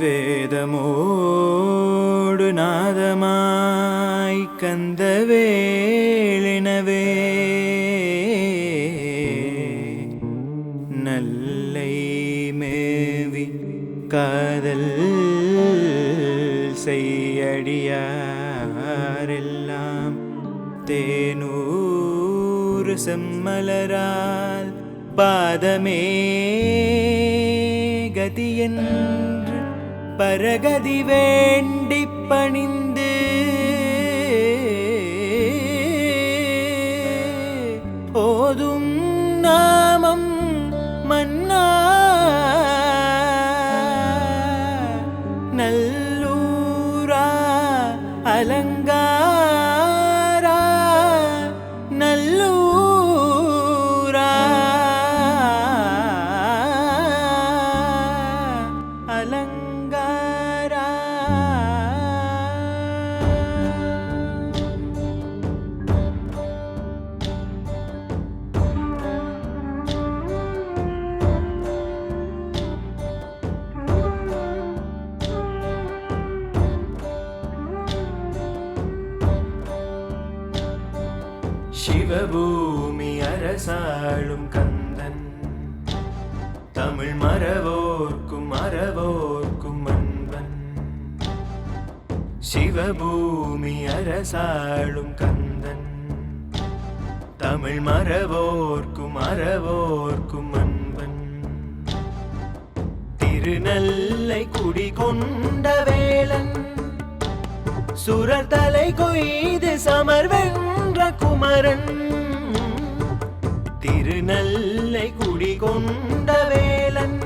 வேதமோடு நாதமாய் கந்த வேளினவே. நல்லை மேவி காதல் செய்யடியாரெல்லாம். தேனூறு செம்மலரால் பாதமே கதியன். பரகதி வேண்டி பணிந்து போதும் நாமம் மன்னா நல்லூரா அலங்கா அலங்காரா சிவபூமி அரசாளும் கந்தன் தமிழ் சிவபூமி அரசாளும் கந்தன். தமிழ் மரவோர்க்கும் அறவோர்க்கும் அன்பன். திருநல்லை குடி கொண்ட வேளன் சுரர் தலை கொய்து சமர் வென்ற குமரன். திருநல்லை குடி கொண்ட வேளன்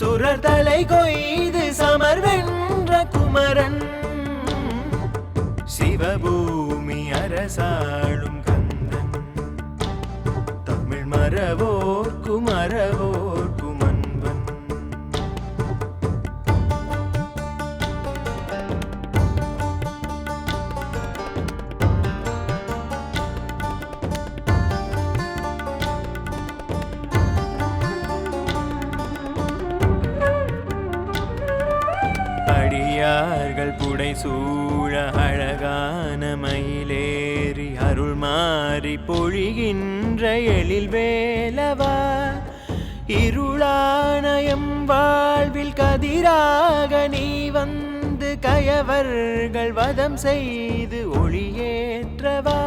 சுரர் தலை கொய்து சமர் வென்ற குமரன் சிவபூமி அரசாளும் கந்தன். தமிழ் மரவோ புடை சூழ அழகான மயிலேறி அருள் மாறி பொழிகின்ற எழில் வேலவா. இருளானயம் வாழ்வில் கதிராக நீ வந்து கயவர்கள் வதம் செய்து ஒளியேற்றவா.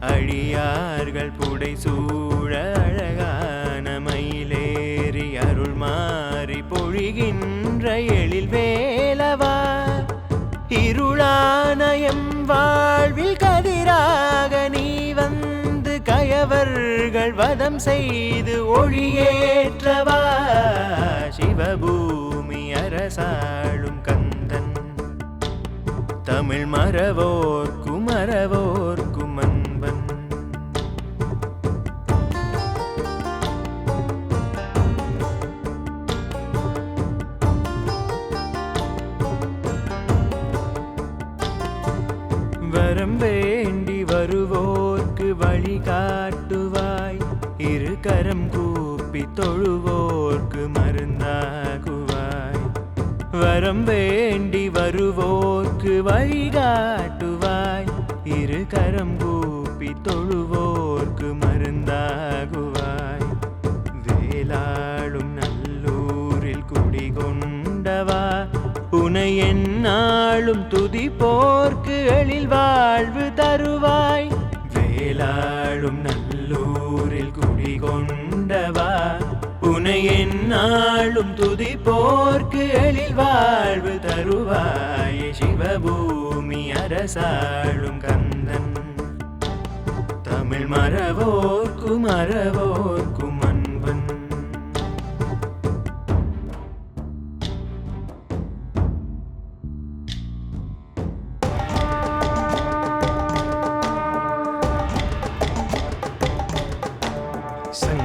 அழியார்கள் புடை சூழ அழகான மயிலேறி அருள் மாறி பொழிகின்ற வாழ்வில் கதிராக நீ வந்து கயவர்கள் வதம் செய்து ஒளியேற்றவா சிவபூமி அரசாளும் கந்தன். தமிழ் மறவோர்க்கும் அறவோர்க்கும் வரம் வேண்டி வருவோர்க்கு வழிகாட்டுவாய் இரு கரம் கூப்பி தொழுவோர்க்கு மருந்தாகுவாய். வரம் வேண்டி வருவோர்க்கு வழிகாட்டுவாய் இரு கரம் கூப்பி தொழுவோர்க்கு மருந்தாகுவாய். உனை எந்நாளும் துதிப்போர்க்கு எழில் வாழ்வு தருவாய். வேளாளும் நல்லூரில் குடிகொண்டவா. உனை எந்நாளும் துதிப்போர்க்கு எழில் வாழ்வு தருவாய். சிவபூமி அரசாளும் கந்தன். தமிழ் மறவோர்க்கும் அறவோர்க்கும்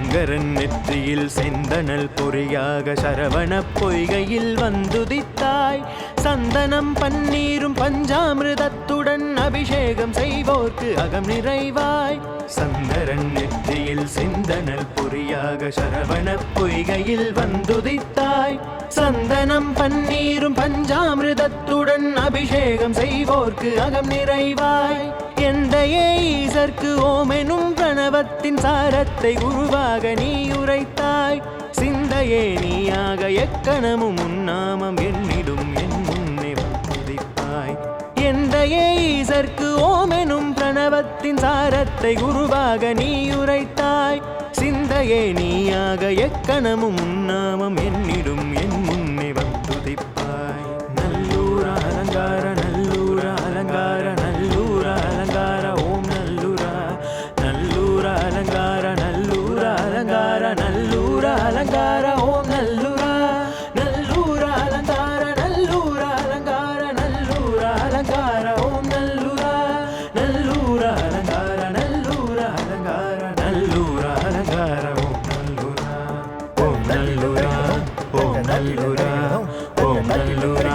சங்கரன் நெற்றியில் செந்தனல் பொறியாக சரவண பொய்கையில் வந்துதித்தாய். சந்தனம் பன்னீரும் பஞ்சாமிரதத்துடன் அபிஷேகம் செய்வோர்க்கு அகம் நிறைவாய். சங்கரன் நெற்றியில் செந்தனல் பொறியாக சரவண பொய்கையில் வந்துதித்தாய். சந்தனம் பன்னீரும் பஞ்சாமிரதத்துடன் அபிஷேகம் செய்வோர்க்கு அகம் நிறைவாய். எந்த ஈசர்க்கு ஓமெனும் பிரணவத்தின் சாரத்தை உருவாக நீ உரைத்தாய். சிந்தையே நீயாக எக்கணமும் உன்னாமம் என்னிடும் என் முன்னே புதிப்பாய் எந்த ஈசர்க்கு ஓமெனும் பிரணவத்தின் சாரத்தை உருவாக நீ உரைத்தாய். சிந்தையே நீயாக எக்கணமும் உன்னாமம் என்னிடும் என் முன்னே வந்துதிப்பாய் நல்லூர் அலங்கார నల్లురా ఓం నల్లురా.